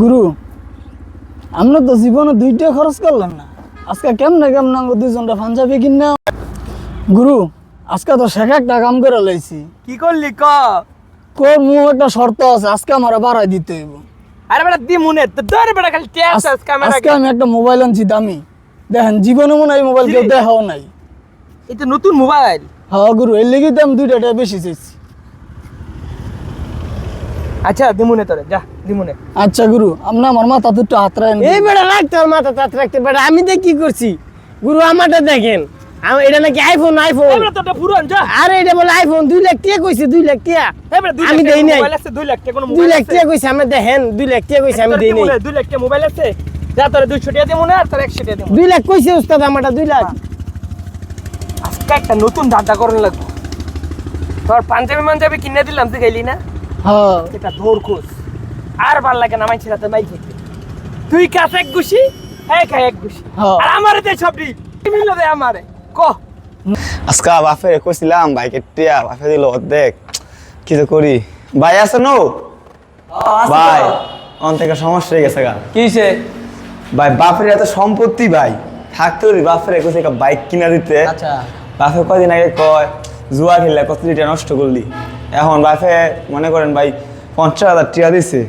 গুরু আমরা তো জীবনে দুইটা খরচ করলাম না। আজকে কেমনে কেমন আঙ্গ দুইজনটা পাঞ্জাবি কিনা? গুরু আজকে তো শেখ একটা কাম করে লাইছি। কি করলি ক? কোর মু একটা শর্ত আছে আজকে আমার বাড়াই দিতে হইব। আরে বেটা দি মনে তো ধরে বেটা খালি ট্যাস আজ- ক্যামেরা আজকে আমি একটা মোবাইল আনছি দামি। দেখেন জীবনে মনে হয় মোবাইল কেউ দেখাও নাই। এটা নতুন মোবাইল? হ্যাঁ গুরু এর লেগে আমি দুইটা বেশি চাইছি। আচ্ছা দিমুনে তোরে যা। দিমুনে। আচ্ছা গুরু আপনি আমার মাথা দুটো হাত রাখেন এই বেটা রাখতে আমার মাথা তাত রাখতে। বেটা আমি দেখ কি করছি। গুরু আমারটা দেখেন। আম- এটা নাকি আইফোন আইফোন আরে এটা বলে আইফোন দুই লাখ টিয়া কইছে দুই লাখ টিয়া। দুই আমি দেই নাই। মোবাইল আছে 2 লাখ টাকা কোনো দুই লাখ টিয়া কইছে আমি দেখেন দুই লাখ টিয়া কইছে আমি দেই নাই। 2 লাখ টাকা মোবাইল আছে? যা তোরে 200 টাকা দিমুনে আর তোর 100 টাকা দিমুনে দুই লাখ কইছে উস্তাদ আমারটা দুই লাখ। আজকে একটা নতুন ধান্দা করন লাগবে। তোর পাঞ্জাবি মাঞ্জাবি কিনে দিলাম তুই গেলি না? হ্যাঁ। এটা দৌড় খোঁজ। আর ভালো লাগে না মাইছি রাতে মাইক হইতে তুই কাছ এক গুছি খাই এক গুছি। আর আমারে দে সবটি মিল দে আমারে? ক? আজকে বাফে কইছিলাম ভাইকে টিয়া বাফে দিল অর্ধেক। কি তো করি? ভাই আছে নো? ভাই অন থেকে সমস্যা হয়ে গেছে গা। কিসে? ভাই বাপের এত সম্পত্তি ভাই। থাকতে পারি বাপের কইছে একটা বাইক কিনা দিতে। আচ্ছা। বাপে কয়দিন আগে কয় জুয়া খেললে কত লিটার নষ্ট করলি। এখন বাপে মনে করেন ভাই পঞ্চাশ হাজার টিয়া দিছে।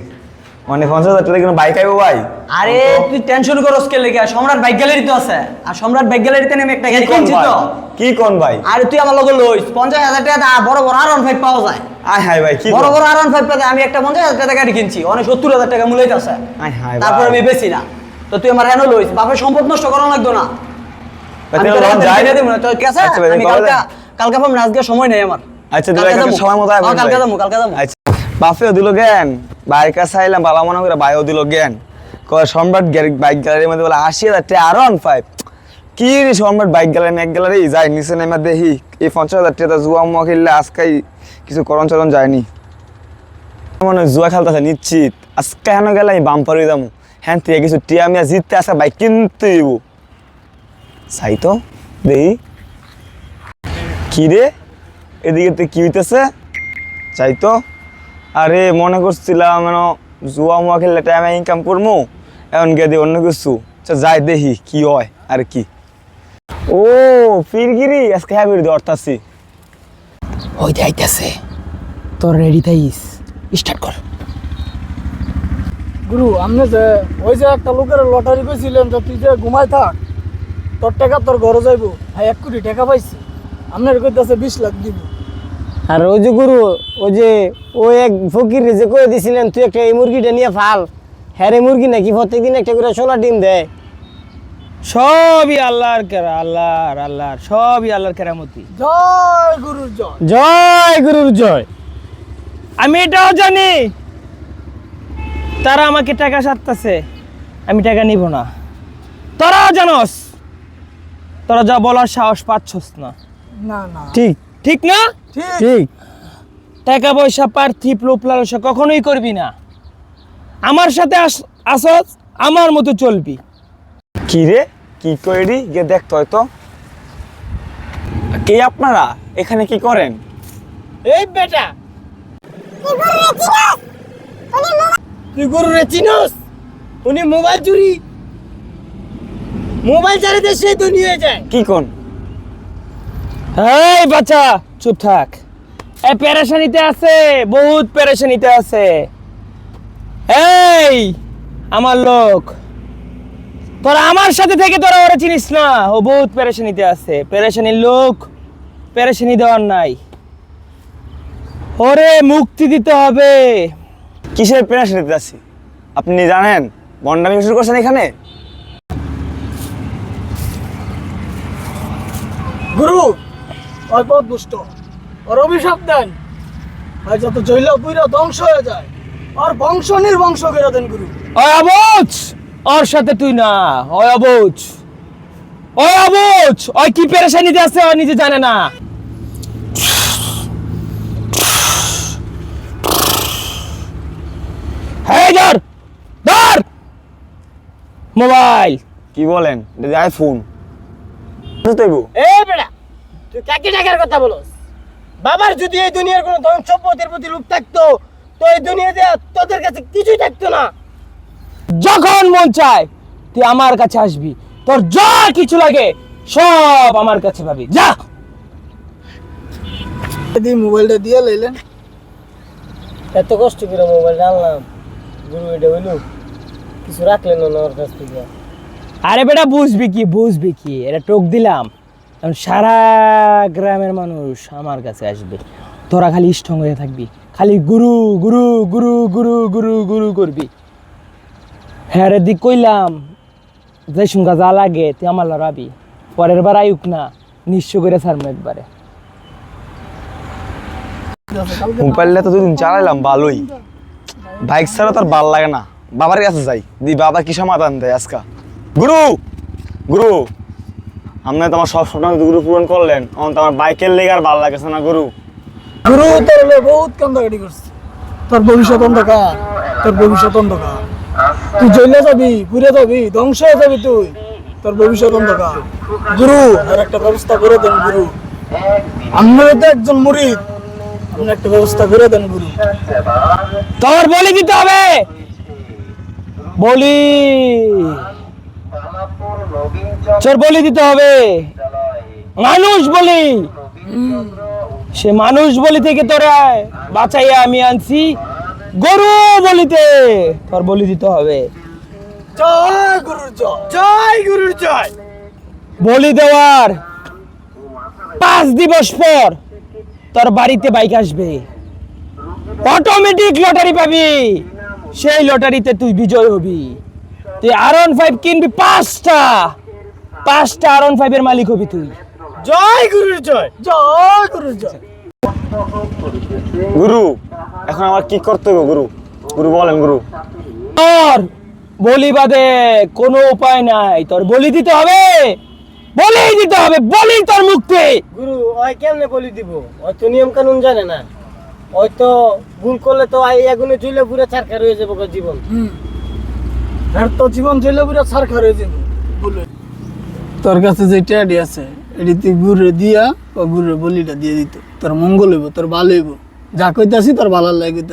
মানে পঞ্চাশ হাজার টাকা বাইক আইবো ভাই? আরে তুই টেনশন করস কে লেগে? সম্রাট বাইক গ্যালারি তো আছে। আর সম্রাট বাইক গ্যালারিতে আমি একটা গাড়ি কিনছি তো। কি কোন ভাই আরে তুই আমার লগে লইস। পঞ্চাশ হাজার টাকা বড় বড় আর ফাইভ পাওয়া যায়। আয় হাই ভাই কি বড় বড় আর ফাইভ পাতে আমি একটা পঞ্চাশ হাজার টাকা গাড়ি কিনছি। অনেক সত্তর হাজার টাকা মূল্য আছে আয় তারপর আমি বেশি না। তো তুই আমার হেন লইস? বাপের সম্পদ নষ্ট করা লাগতো না। আমি যাই? দেবো না, আচ্ছা আমি কালকে কালকে সময় নেই আমার। আচ্ছা কালকে হ্যাঁ, কালকে যাব কালকে যাব। আচ্ছা। বাফেও দিল জ্ঞান বাইক কাছে বালা মনে করে বাইও দিল জ্ঞান। কয় সম্রাট বাইক গ্যালারির মধ্যে বলে আশি হাজার টাকা আর ওয়ান ফাইভ। কি রে সম্রাট, বাইক গ্যালারি এক গ্যালারি? যাই, নিচে নেমে দেখি, এই পঞ্চাশ হাজার টাকা জুয়া মুয়া খেললে আজকাই কিছু করণ চরণ যায়নি। মনে জুয়া খেলতেছে, নিশ্চিত। আজকে হেন গেলে আমি বাম্পার হয়ে যাব। হ্যাঁ থেকে কিছু টিয়া মিয়া জিততে আসে, বাইক কিনতে দিব চাই তো, দেখি। কি রে? এদিকে তো কি হইতেছে? চাই তো। আরে মনে করছিলাম যেন জুয়া মুয়া খেললে টাইমে ইনকাম করব এখন গিয়ে দিয়ে অন্য কিছু। আচ্ছা যাই দেখি কি হয় আর কি। ও ফিরগিরি আজকে হ্যাঁ বেরিয়ে অর্থাৎ ওই যাইতেছে তোর রেডি থাইস। স্টার্ট কর। গুরু আপনি যে ওই যে একটা লোকের লটারি পেয়েছিলেন যে তুই যে ঘুমাই থাক তোর টাকা তোর ঘরে যাইব। ভাই এক কোটি টাকা পাইছি। আপনার কইতেছে বিশ লাখ দিব। আর ওই যে গুরু ওই যে ওই এক ফকির যে করে দিছিলেন তুই একটা এই মুরগিটা নিয়ে ফাল। হ্যাঁ রে মুরগি নাকি প্রত্যেকদিন একটা করে সোনা ডিম দেয়। সবই আল্লাহর কেরা আল্লাহর আল্লাহর সবই আল্লাহর কেরামতি। জয় গুরু জয়। জয় গুরুর জয়। আমি এটাও জানি। তারা আমাকে টাকা সারতেছে আমি টাকা নিব না। তোরাও জানস তোরা যা বলার সাহস পাচ্ছস না। না না। ঠিক ঠিক না? ঠিক। টাকা পয়সা পার্থিব লোপ লালসা কখনোই করবি না। আমার সাথে আস- আসস আমার মতো চলবি। কি রে? কি করি গিয়ে দেখতে হয়তো। কে আপনারা? এখানে কি করেন? এই বেটা। তুই গরু রে চিনস? উনি মোবাইল চুরি। মোবাইল চালিয়ে সে দুনিয়া যায়। কি কোন? এই বাচ্চা। চুপ থাক। এ পেরেশানিতে আছে বহুত পেরেশানিতে আছে। এই আমার লোক তোরা আমার সাথে থেকে তোরা ওরা চিনিস না? ও বহুত পেরেশানিতে আছে। পেরেশানির লোক পেরেশানি দেওয়ার নাই। ওরে মুক্তি দিতে হবে। কিসের পেরেশানি দিতে আছি? আপনি জানেন বন্ডামি শুরু করছেন এখানে? গুরু পথ দুষ্ট। ওর অভিশাপ দেন। ভাই যত জৈল পুইরা ধ্বংস হয়ে যায় আর বংশ নির্বংশ করে দেন গুরু। ওই অবুজ! ওর সাথে তুই না ওই অবুজ। ওই অবুজ! ওই কি পেরেশানিতে আছে ও নিজে জানে না। হ্যাঁ ধর! ধর! মোবাইল। কি বলেন? আইফোন এ বেটা তুই কাকে টাকার কথা বলস? বাবার যদি এই দুনিয়ার কোনো ধন সম্পদের প্রতি লোভ থাকতো তো এই দুনিয়াতে তোদের কাছে কিছুই থাকতো না। যখন মন চায় তুই আমার কাছে আসবি। তোর যা কিছু লাগে সব আমার কাছে পাবি। যা! মোবাইলটা দিয়ে লাইলেন। এত কষ্ট করে মোবাইল আনলাম। গুরু এটা হইল কিছু রাখলেন না ওর কাছ থেকে? আরে বেটা বুঝবি কি বুঝবি কি এটা টোক দিলাম। এখন সারা গ্রামের মানুষ আমার কাছে আসবে। তোরা খালি স্ট্রং হয়ে থাকবি। খালি গুরু গুরু গুরু গুরু গুরু গুরু করবি। হ্যাঁ রে, দিক কইলাম। যে সঙ্গা যা লাগে, তুই আমার লড়াবি। পরের বার আয়ুক না, নিঃস্ব করে ছাড়বো একবারে। মোবাইলটা তো দুদিন চালাইলাম, ভালোই। বাইক ছাড়া তো আর ভালো লাগে না। বাবার কাছে যাই। দি বাবা কি সমাধান দেয় আজকা? গুরু! গুরু! আপনি তোমার সব স্বপ্ন গুরু পূরণ করলেন। এখন তোমার বাইকের লেগে আর ভালো লাগেছে না গুরু। গুরু, তোর বহুত কান্দাকাটি করছে। তোর ভবিষ্যৎ অন্ধকার, তোর ভবিষ্যৎ অন্ধকার। তুই যাবি, ঘুরে যাবি, ধ্বংস হয়ে যাবি তুই। তোর ভবিষ্যৎ অন্ধকার। গুরু, আর একটা ব্যবস্থা করে দেন গুরু। আমরা তো একজন মুরিদ। আপনি একটা ব্যবস্থা করে দেন গুরু। তোর বলি দিতে হবে। বলি। তোর বলি দিতে হবে। মানুষ বলি। সে মানুষ বলি থেকে তোরা বাঁচাইয়া আমি আনছি গরু বলিতে। তোর বলি দিতে হবে। জয় গুরুর জয়। জয় গুরুর জয়। বলি দেওয়ার পাঁচ দিবস পর তোর বাড়িতে বাইক আসবে। অটোমেটিক লটারি পাবি। সেই লটারিতে তুই বিজয় হবি। তুই আর ফাইভ কিনবি পাঁচটা। পাঁচটা আর ওয়ান ফাইভের মালিক হবি তুই। জয় গুরুর জয়। জয় গুরুর জয়। গুরু এখন আমার কি করতে হবে গুরু? গুরু বলেন গুরু। তোর বলি বাদে কোনো উপায় নাই। তোর বলি দিতে হবে। বলি দিতে হবে বলি তোর মুক্তি। গুরু ওই কেমনে বলি দিব? ওই তো নিয়ম কানুন জানে না। ওই তো ভুল করলে তো এই আগুনে চুলে পুরো ছারখার হয়ে যাব জীবন। আর তো জীবন চলে পুরো ছারখার হয়ে যাবে। তোর কাছে যে ট্যাডি আছে এটি তুই গুড়ে দিয়া ও গুড়ে বলিটা দিয়ে দিত। তোর মঙ্গল হইব তোর ভালো হইব। যা কইতাছি তোর ভালো লাগে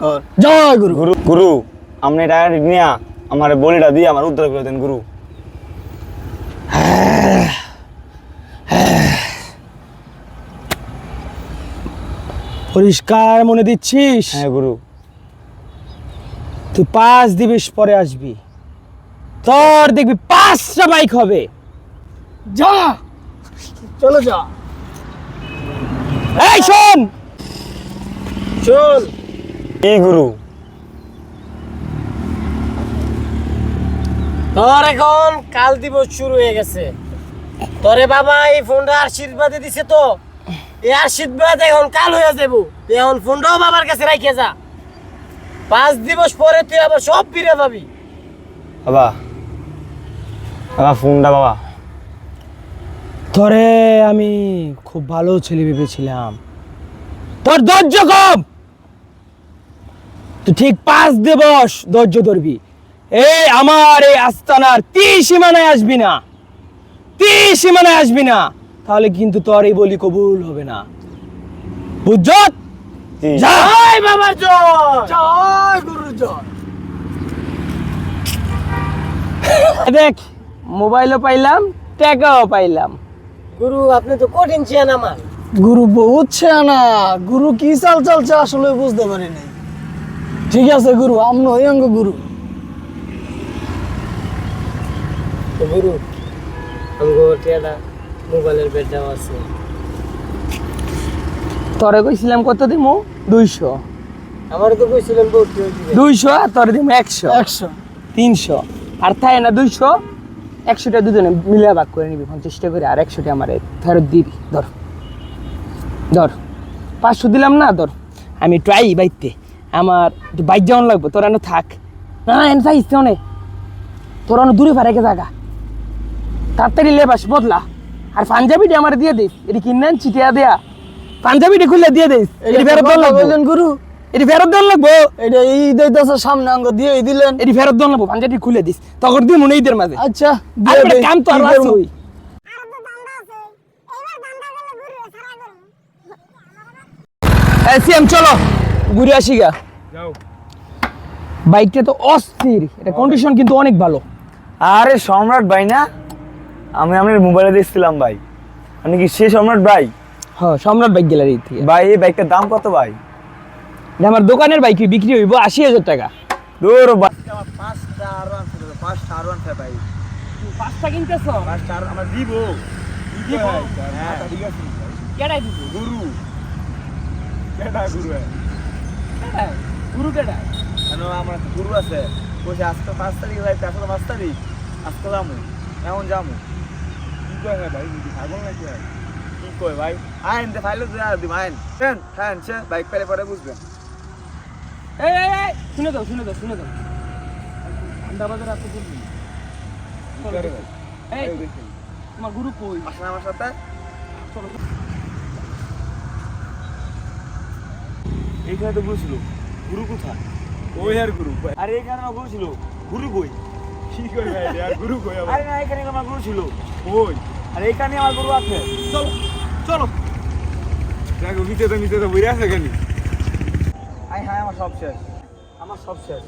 কর। জয় গুরু। গুরু গুরু আপনি ডায়ারি নিয়া আমার বলিটা দিয়ে আমার উদ্ধার করে দেন গুরু। পরিষ্কার মনে দিচ্ছিস? হ্যাঁ গুরু। তুই পাঁচ দিবস পরে আসবি। তোর দেখবি পাঁচটা বাইক হবে। যা। চলো যা। এই শোন। শোন। কি গুরু। তোর এখন কাল দিবস শুরু হয়ে গেছে। তোরে বাবা এই ফোনটা আশীর্বাদে দিছে তো। এই আশীর্বাদ এখন কাল হয়ে যাব। এখন ফোনটাও বাবার কাছে রাখে যা। পাঁচ দিবস পরে তুই আবার সব ফিরে পাবি। বাবা বাবা ফোনটা বাবা। তোরে আমি খুব ভালো ছেলে ভেবেছিলাম। তোর ধৈর্য কম! তুই ঠিক পাঁচ দিবস ধৈর্য ধরবি। এই আমার এই আস্তানার তি সীমানায় আসবি না। তি সীমানায় আসবি না। তাহলে কিন্তু তোর এই বলি কবুল হবে না। বুঝছ? জি। যাই বাবার জয়! জয় গুরুর জয়। দেখ মোবাইলও পাইলাম টাকাও পাইলাম। গুরু আপনি তো কঠিন চেন আমার। গুরু বহুত না গুরু কি চাল চালছে আসলে বুঝতে পারি নাই। ঠিক আছে গুরু আমনো অঙ্গ গুরু। গুরু আমগো মোবাইলের বেডটাও আছে। তোরে কইছিলাম কত দিমু? দুইশো। আমারও তো কইছিলেন ভর্তি হয়ে দিবে দুইশো আর তোরে দিমু একশো। একশো। তিনশো। আর তাই না দুইশো? একশোটা দুজনে মিলে ভাগ করে নিবি পঞ্চাশটা করে আর একশোটা আমার ফেরত দিবি। ধর। ধর। পাঁচশো দিলাম না ধর। আমি আই বাইতে। আমার একটু বাইক যাওয়ান লাগবো তোর এনে থাক। না না এনে তো অনেক। তোর অনেক দূরে পারে জায়গা তাড়াতাড়ি লেবাস বদলা। আর পাঞ্জাবিটা আমার দিয়ে দিস এটি কিনে আনছি টিয়া দেয়া। পাঞ্জাবিটা খুলে দিয়ে দিস গুরু। এটি ফেরত দেওয়ান লাগবো? এটা এই সামনে অঙ্গ দিয়ে দিলেন। এটি ফেরত দেওয়ান লাগবো পাঞ্জাবি খুলে দিস। তখন দিই মনে ঈদের মাঝে। আচ্ছা দিয়ে। কাম তো আর আছে। সিএম চলো। ঘুরে আসি গা। বাইকটা তো অস্থির। এটা কন্ডিশন কিন্তু অনেক ভালো। আরে সম্রাট ভাই না? আমি আপনার মোবাইলে দেখছিলাম ভাই। আপনি কি সে সম্রাট ভাই? হ্যাঁ সম্রাট বাইক গ্যালারি থেকে। ভাই এই বাইকটার দাম কত ভাই? আমার দোকানের বাইক বিক্রি হইব? আশি হাজার টাকা। দূর ভাই পাঁচটা আর ওয়ান পাঁচটা আর ওয়ান ভাই পাঁচটা কিনতেছ? পাঁচটা আর আমার দিব দিব হ্যাঁ ঠিক কেডাই দিব গুরু। কেডা গুরু কেন আমার একটা গুরু আছে। বসে আজকে পাঁচ তারিখ আসলে পাঁচ তারিখ। আজকে কি কয় হ্যাঁ ভাই যদি ছাগল নাকি কি কয় ভাই? আইন দে ফাইলে আইন। হ্যাঁ হ্যাঁ বাইক পেলে পরে বুঝবেন। এই এই এই শুনে দাও শুনে দাও শুনে দাও। ঠান্ডা বাজার আছে বলবি এই তোমার গুরু কই? আমার সাথে? এইখানে তো গুরু ছিল। গুরু কোথায়? ওই আর গুরু। আরে এখানে আমার গুরু ছিল। গুরু কই? কি কই ভাই আর গুরু কই আরে না এখানে আমার গুরু ছিল। ওই আর এখানে আমার গুরু আছে। চলো চলো। দেখো নিচে তো নিচে তো বইরে আছে কেন? আমার সব শেষ। আমার সব শেষ।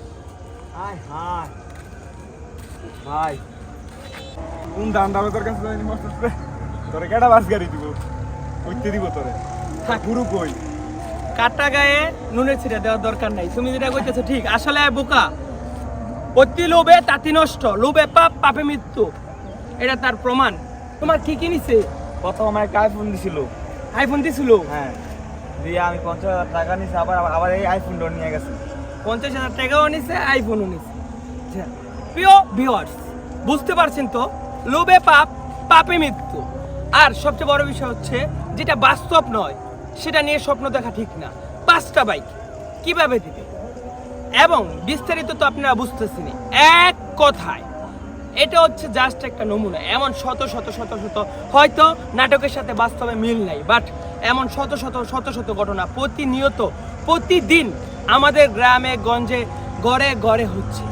ভাই। কোন দান দাবে তোর কাছে জানি মস্ত তোরে কেডা বাস গাড়ি দিব? কইতে দিব তোরে। গুরু কই? কাটা গায়ে নুনের ছিটা দেওয়ার দরকার নাই। তুমি যেটা কইতেছো ঠিক। আসলে বোকা। অতি লোভে তাতি নষ্ট। লোভে পাপ পাপে মৃত্যু। এটা তার প্রমাণ। তোমার কি কিনিছে প্রথম আমার একটা আইফোন দিছিল। আইফোন দিছিল? হ্যাঁ। দিয়ে আমি পঞ্চাশ হাজার টাকা নিছি আবার আবার এই আইফোনটা নিয়ে গেছে। পঞ্চাশ হাজার টাকাও নিছে আইফোনও নিছে। আচ্ছা, প্রিয় ভিউয়ার্স বুঝতে পারছেন তো? লোভে পাপ পাপে মৃত্যু। আর সবচেয়ে বড় বিষয় হচ্ছে যেটা বাস্তব নয় সেটা নিয়ে স্বপ্ন দেখা ঠিক না। পাঁচটা বাইক কীভাবে দিবে? এবং বিস্তারিত তো আপনারা বুঝতেছেন এক কথায় এটা হচ্ছে জাস্ট একটা নমুনা। এমন শত শত শত শত হয়তো নাটকের সাথে বাস্তবে মিল নাই বাট এমন শত শত শত শত ঘটনা প্রতিনিয়ত, প্রতিদিন আমাদের গ্রামে, গঞ্জে, গড়ে গড়ে হচ্ছে।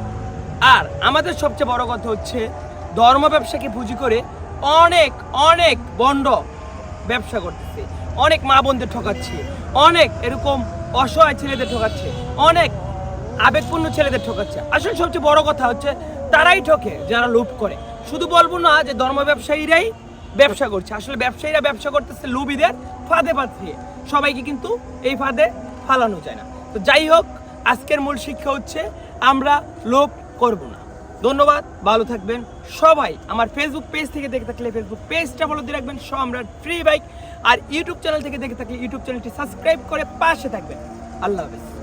আর আমাদের সবচেয়ে বড় কথা হচ্ছে, ধর্ম ব্যবসাকে পুঁজি করে অনেক অনেক বন্ড ব্যবসা করতেছে। অনেক মা বোনদের ঠকাচ্ছে। অনেক এরকম অসহায় ছেলেদের ঠকাচ্ছে। অনেক আবেগপূর্ণ ছেলেদের ঠকাচ্ছে। আসলে সবচেয়ে বড় কথা হচ্ছে, তারাই ঠকে, যারা লোভ করে। শুধু বলব না যে ধর্ম ব্যবসায়ীরাই ব্যবসা করছে। আসলে ব্যবসায়ীরা ব্যবসা করতেছে লোভীদের ফাঁদে পাঠিয়ে সবাইকে কিন্তু এই ফাঁদে ফালানো যায় না। তো যাই হোক, আজকের মূল শিক্ষা হচ্ছে, আমরা লোভ করব না। ধন্যবাদ, ভালো থাকবেন। সবাই আমার ফেসবুক পেজ থেকে দেখে থাকলে ফেসবুক পেজটা ফলো দিয়ে রাখবেন। সম্রাট ফ্রি বাইক আর ইউটিউব চ্যানেল থেকে দেখে থাকলে ইউটিউব চ্যানেলটি সাবস্ক্রাইব করে পাশে থাকবেন। আল্লাহ হাফেজ।